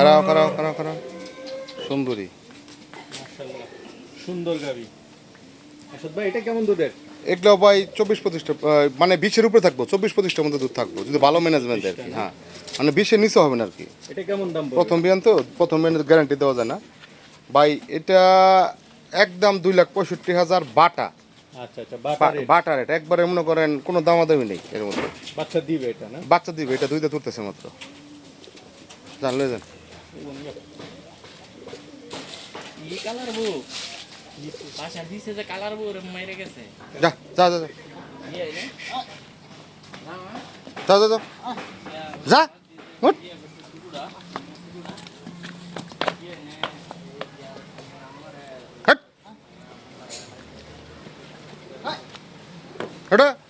খারাপ খারাপ খারাপ খারাপ সুন্দরী। সুন্দর গাবি আসাদ ভাই এটা কেমন দুধের? এগুলো ভাই চব্বিশ পঁচিশটা মানে বিশের উপরে থাকব চব্বিশ পঁচিশটার মধ্যে দুধ থাকব। যদি ভালো ম্যানেজমেন্ট আর কি হ্যাঁ। মানে বিশের নিচে হবে না আর কি। এটা কেমন দাম প্রথম বিয়ান তো প্রথম বিয়ানের গ্যারান্টি দেওয়া যায় না। ভাই এটা একদম দুই লাখ পঁয়ষট্টি হাজার বাটা। আচ্ছা আচ্ছা বাটার রেট একবারে মনে করেন কোনো দামাদামি নেই এর মধ্যে। বাচ্চা দিবে এটা না? বাচ্চা দিবে এটা দুইটা তুলতেছে মাত্র। জানলে যান। ই কালার বউ বাসা দিছে যে কালার বউ রে মাইরে গেছে যা যা যা যা যা যা যা যা উঠ। হাট। হাট।